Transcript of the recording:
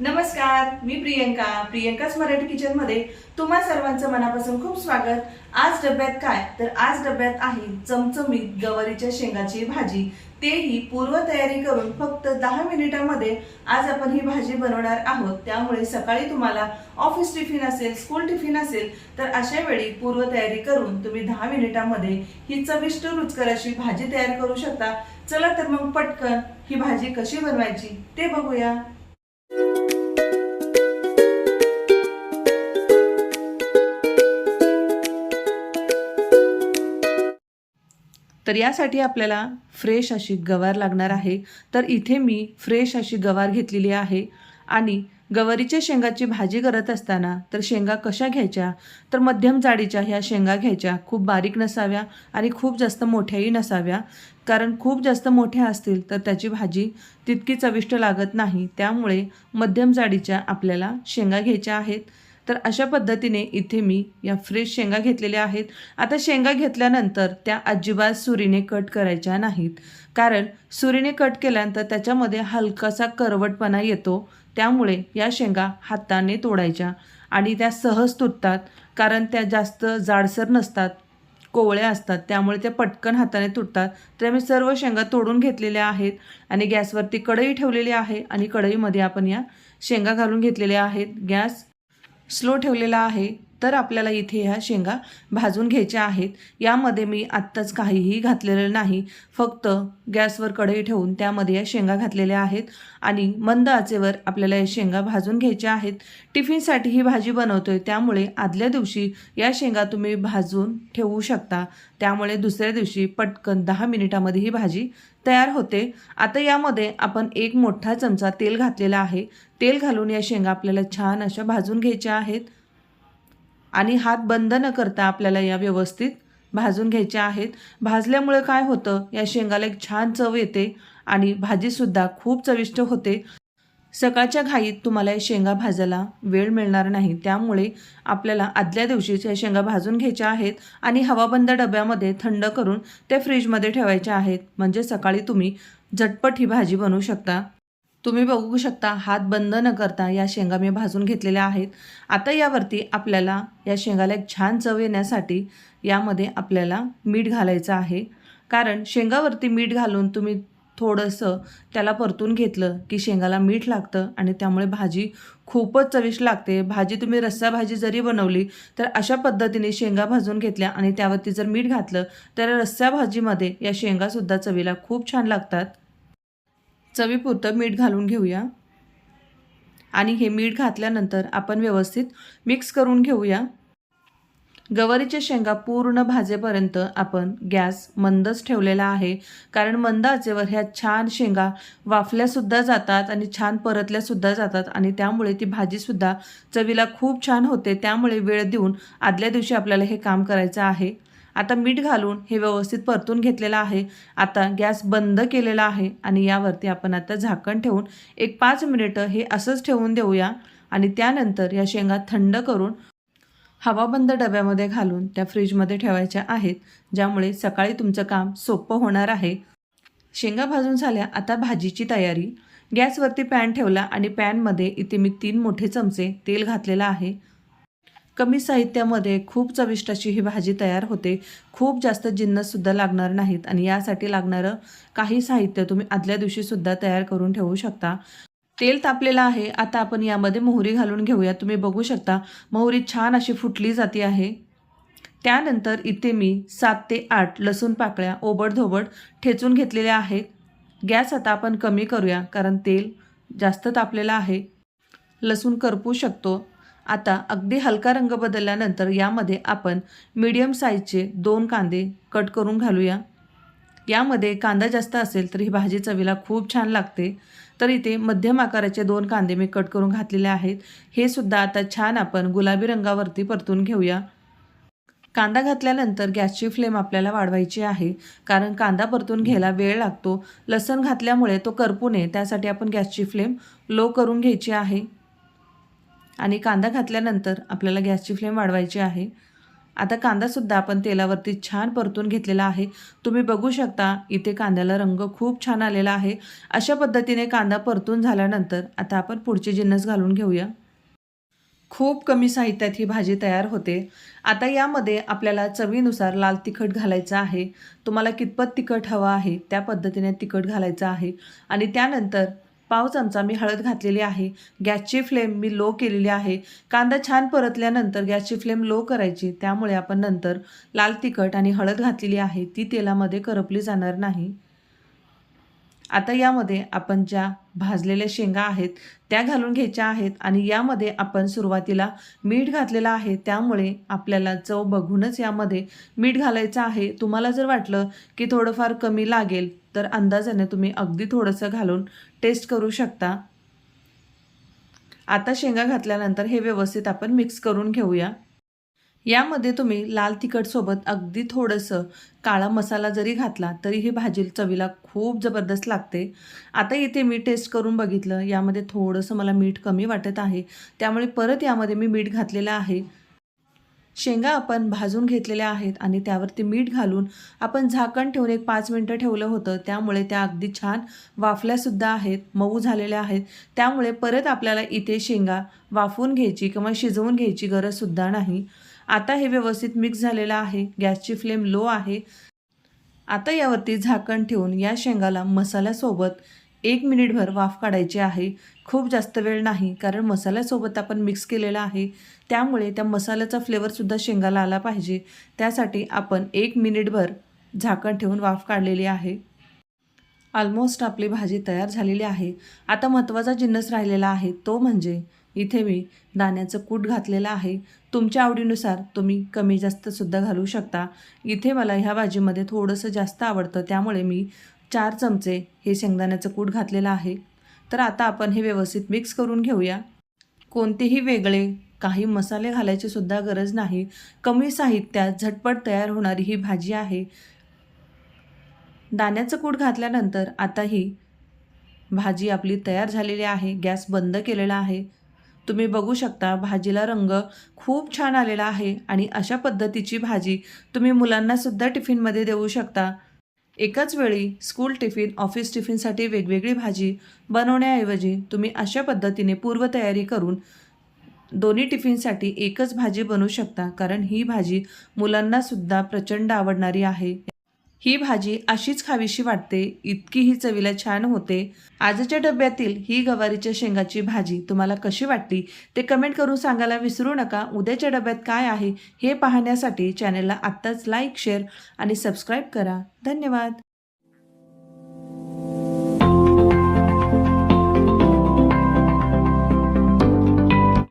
नमस्कार मी प्रियंका प्रियंकाच मराठी किचनमध्ये तुम्हा सर्वांचं मनापासून खूप स्वागत. आज डब्यात काय? तर आज डब्यात आहे चमचमीत गवारीच्या शेंगाची भाजी. तेही पूर्वतयारी करून फक्त दहा मिनिटांमध्ये आज आपण ही भाजी बनवणार आहोत. त्यामुळे सकाळी तुम्हाला ऑफिस टिफिन असेल स्कूल टिफिन असेल तर अशा वेळी पूर्वतयारी करून तुम्ही दहा मिनिटांमध्ये ही चविष्ट रुचकर अशी भाजी तयार करू शकता. चला तर मग पटकन ही भाजी कशी बनवायची ते बघूया. तर यासाठी आपल्याला फ्रेश अशी गवार लागणार आहे. तर इथे मी फ्रेश अशी गवार घेतलेली आहे. आणि गवारीच्या शेंगाची भाजी करत असताना तर शेंगा कशा घ्यायच्या? तर मध्यम जाडीच्या ह्या शेंगा घ्यायच्या. खूप बारीक नसाव्या आणि खूप जास्त मोठ्याही नसाव्या. कारण खूप जास्त मोठ्या असतील तर त्याची भाजी तितकी चविष्ट लागत नाही. त्यामुळे मध्यम जाडीच्या आपल्याला शेंगा घ्यायच्या आहेत. तर अशा पद्धतीने इथे मी या फ्रेश शेंगा घेतलेल्या आहेत. आता शेंगा घेतल्यानंतर त्या अजिबात सुरीने कट करायच्या नाहीत. कारण सुरीने कट केल्यानंतर त्याच्यामध्ये हलकासा करवटपणा येतो. त्यामुळे या शेंगा हाताने तोडायच्या आणि त्या सहज तुटतात. कारण त्या जास्त जाडसर नसतात कोवळ्या असतात. त्यामुळे त्या पटकन हाताने तुटतात. तर मी सर्व शेंगा तोडून घेतलेल्या आहेत आणि गॅसवरती कढई ठेवलेली आहे आणि कढईमध्ये आपण या शेंगा घालून घेतलेल्या आहेत. गॅस स्लो ठेवलेला आहे. तर आपल्याला इथे ह्या शेंगा भाजून घ्यायच्या आहेत. यामध्ये मी आत्ताच काहीही घातलेलं नाही. फक्त गॅसवर कढई ठेवून त्यामध्ये या शेंगा घातलेल्या आहेत आणि मंद आचेवर आपल्याला या शेंगा भाजून घ्यायच्या आहेत. टिफिनसाठी ही भाजी बनवतोय त्यामुळे आदल्या दिवशी या शेंगा तुम्ही भाजून ठेवू शकता. त्यामुळे दुसऱ्या दिवशी पटकन दहा मिनिटामध्ये ही भाजी तयार होते. आता यामध्ये आपण एक मोठा चमचा तेल घातलेला आहे. तेल घालून या शेंगा आपल्याला छान अशा भाजून घ्यायच्या आहेत. आणि हात बंद न करता आपल्याला या व्यवस्थित भाजून घ्यायच्या आहेत. भाजल्यामुळे काय होतं? या शेंगाला एक छान चव येते आणि भाजीसुद्धा खूप चविष्ट होते. सकाळच्या घाईत तुम्हाला या शेंगा भाजायला वेळ मिळणार नाही. त्यामुळे आपल्याला आदल्या दिवशीच या शेंगा भाजून घ्यायच्या आहेत आणि हवाबंद डब्यामध्ये थंड करून ते फ्रीजमध्ये ठेवायच्या आहेत. म्हणजे सकाळी तुम्ही झटपट ही भाजी बनवू शकता. तुम्ही बघू शकता हात बंद न करता या शेंगा मी भाजून घेतलेल्या आहेत. आता यावरती आपल्याला या शेंगाला एक छान चव येण्यासाठी यामध्ये आपल्याला मीठ घालायचं आहे. कारण शेंगावरती मीठ घालून तुम्ही थोडंसं त्याला परतून घेतलं की शेंगाला मीठ लागतं आणि त्यामुळे भाजी खूपच चविष्ट लागते. भाजी तुम्ही रस्सा भाजी जरी बनवली तर अशा पद्धतीने शेंगा भाजून घेतल्या आणि त्यावरती जर मीठ घातलं तर रस्सा भाजीमध्ये या शेंगासुद्धा चवीला खूप छान लागतात. चवीपुरतं मीठ घालून घेऊया. आणि हे मीठ घातल्यानंतर आपण व्यवस्थित मिक्स करून घेऊया. गवारीच्या शेंगा पूर्ण भाजेपर्यंत आपण गॅस मंदच ठेवलेला आहे. कारण मंद आचेवर ह्या छान शेंगा वाफल्यासुद्धा जातात आणि छान परतल्यासुद्धा जातात आणि त्यामुळे ती भाजीसुद्धा चवीला खूप छान होते. त्यामुळे वेळ देऊन आदल्या दिवशी आपल्याला हे काम करायचं आहे. आता मीठ घालून हे व्यवस्थित परतून घेतलेलं आहे. आता गॅस बंद केलेला आहे आणि यावरती आपण आता झाकण ठेवून एक पाच मिनिटं हे असंच ठेवून देऊया. आणि त्यानंतर या शेंगा थंड करून हवाबंद डब्यामध्ये घालून त्या फ्रीजमध्ये ठेवायच्या आहेत. ज्यामुळे सकाळी तुमचं काम सोपं होणार आहे. शेंगा भाजून झाल्या आता भाजीची तयारी. गॅसवरती पॅन ठेवला आणि पॅनमध्ये इथे मी तीन मोठे चमचे तेल घातलेलं आहे. कमी साहित्यामध्ये खूप चविष्ट अशी ही भाजी तयार होते. खूप जास्त जिन्नससुद्धा लागणार नाहीत आणि यासाठी लागणारं काही साहित्य तुम्ही आदल्या दिवशीसुद्धा तयार करून ठेवू शकता. तेल तापलेलं आहे. आता आपण यामध्ये मोहरी घालून घेऊया. तुम्ही बघू शकता मोहरी छान अशी फुटली जाते आहे. त्यानंतर इथे मी सात ते आठ लसूण पाकळ्या ओबडधोबड ठेचून घेतलेल्या आहेत. गॅस आता आपण कमी करूया कारण तेल जास्त तापलेलं आहे. लसूण करपू शकतो. आता अगदी हलका रंग बदलल्यानंतर यामध्ये आपण मीडियम साईजचे दोन कांदे कट करून घालूया. यामध्ये कांदा जास्त असेल तर ही भाजी चवीला खूप छान लागते. तर इथे मध्यम आकाराचे दोन कांदे मी कट करून घातलेले आहेत. हे सुद्धा आता छान आपण गुलाबी रंगावरती परतून घेऊया. कांदा घातल्यानंतर गॅसची फ्लेम आपल्याला वाढवायची आहे. कारण कांदा परतून घ्यायला वेळ लागतो. लसण घातल्यामुळे तो करपू नये त्यासाठी आपण गॅसची फ्लेम लो करून घ्यायची आहे. आणि कांदा घातल्यानंतर आपल्याला गॅसची फ्लेम वाढवायची आहे. आता कांदासुद्धा आपण तेलावरती छान परतून घेतलेला आहे. तुम्ही बघू शकता इथे कांद्याला रंग खूप छान आलेला आहे. अशा पद्धतीने कांदा परतून झाल्यानंतर आता आपण पुढचे जिन्नस घालून घेऊया. खूप कमी साहित्यात ही भाजी तयार होते. आता यामध्ये आपल्याला चवीनुसार लाल तिखट घालायचं आहे. तुम्हाला कितपत तिखट हवं आहे त्या पद्धतीने तिखट घालायचं आहे. आणि त्यानंतर पाव चमचा मी हळद घातलेली आहे. गॅसची फ्लेम मी लो केलेली आहे. कांदा छान परतल्यानंतर गॅसची फ्लेम लो करायची. त्यामुळे आपण नंतर लाल तिखट आणि हळद घातलेली आहे. ती तेलामध्ये करपली जाणार नाही. आता यामध्ये आपण ज्या भाजलेल्या शेंगा आहेत त्या घालून घ्यायच्या आहेत आणि यामध्ये आपण सुरुवातीला मीठ घातलेलं आहे. त्यामुळे आपल्याला चव बघूनच यामध्ये मीठ घालायचं आहे. तुम्हाला जर वाटलं की थोडंफार कमी लागेल तर अंदाजाने तुम्ही अगदी थोडंसं घालून टेस्ट करू शकता. आता शेंगा घातल्यानंतर हे व्यवस्थित आपण मिक्स करून घेऊया. यामध्ये तुम्ही लाल तिखटसोबत अगदी थोडंसं काळा मसाला जरी घातला तरी ही भाजी चवीला खूप जबरदस्त लागते. आता इथे मी टेस्ट करून बघितलं यामध्ये थोडंसं मला मीठ कमी वाटत आहे. त्यामुळे परत यामध्ये मी मीठ घातलेलं आहे. शेंगा आपण भाजून घेतलेल्या आहेत आणि त्यावरती मीठ घालून आपण झाकण ठेवून एक पाच मिनटं ठेवलं होतं. त्यामुळे त्या अगदी छान वाफल्यासुद्धा आहेत मऊ झालेल्या आहेत. त्यामुळे परत आपल्याला इथे शेंगा वाफवून घ्यायची किंवा शिजवून घ्यायची गरजसुद्धा नाही. आता हे व्यवस्थित मिक्स झालेलं आहे. गॅसची फ्लेम लो आहे. आता यावरती झाकण ठेवून या शेंगाला मसाल्यासोबत एक मिनिटभर वाफ काढायची आहे. खूप जास्त वेळ नाही कारण मसाल्यासोबत आपण मिक्स केलेला आहे. त्यामुळे त्या मसाल्याचा फ्लेवरसुद्धा शेंगाला आला पाहिजे. त्यासाठी आपण एक मिनिटभर झाकण ठेवून वाफ काढलेली आहे. ऑलमोस्ट आपली भाजी तयार झालेली आहे. आता महत्त्वाचा जिन्नस राहिलेला आहे तो म्हणजे इथे मी दाण्याचं कूट घातलेलं आहे. तुमच्या आवडीनुसार तुम्ही कमी जास्तसुद्धा घालू शकता. इथे मला ह्या भाजीमध्ये थोडंसं जास्त आवडतं त्यामुळे मी चार चमचे हे शेंगदाण्याचं कूट घातलेलं आहे. तर आता आपण हे व्यवस्थित मिक्स करून घेऊया. कोणतेही वेगळे काही मसाले घालायची सुद्धा गरज नाही. कमी साहित्यात झटपट तयार होणारी ही भाजी आहे. दाण्याचं कूट घातल्यानंतर आता ही भाजी आपली तयार झालेली आहे. गॅस बंद केलेला आहे. तुम्ही बघू शकता भाजीला रंग खूप छान आलेला आहे आणि अशा पद्धतीची भाजी तुम्ही मुलांनासुद्धा टिफिनमध्ये देऊ शकता. एकाच वेळी स्कूल टिफिन ऑफिस टिफिनसाठी वेगवेगळी भाजी बनवण्याऐवजी तुम्ही अशा पद्धतीने पूर्वतयारी करून दोन्ही टिफिनसाठी एकच भाजी बनवू शकता कारण ही भाजी मुलांनासुद्धा प्रचंड आवडणारी आहे. ही भाजी अशीच खावीशी वाटते इतकी ही चवीला छान होते. आजच्या डब्यातील ही गवारीच्या शेंगाची भाजी तुम्हाला कशी वाटली ते कमेंट करून सांगायला विसरू नका. उद्याच्या डब्यात काय आहे हे पाहण्यासाठी चॅनलला आत्ताच लाईक शेअर आणि सबस्क्राईब करा. धन्यवाद.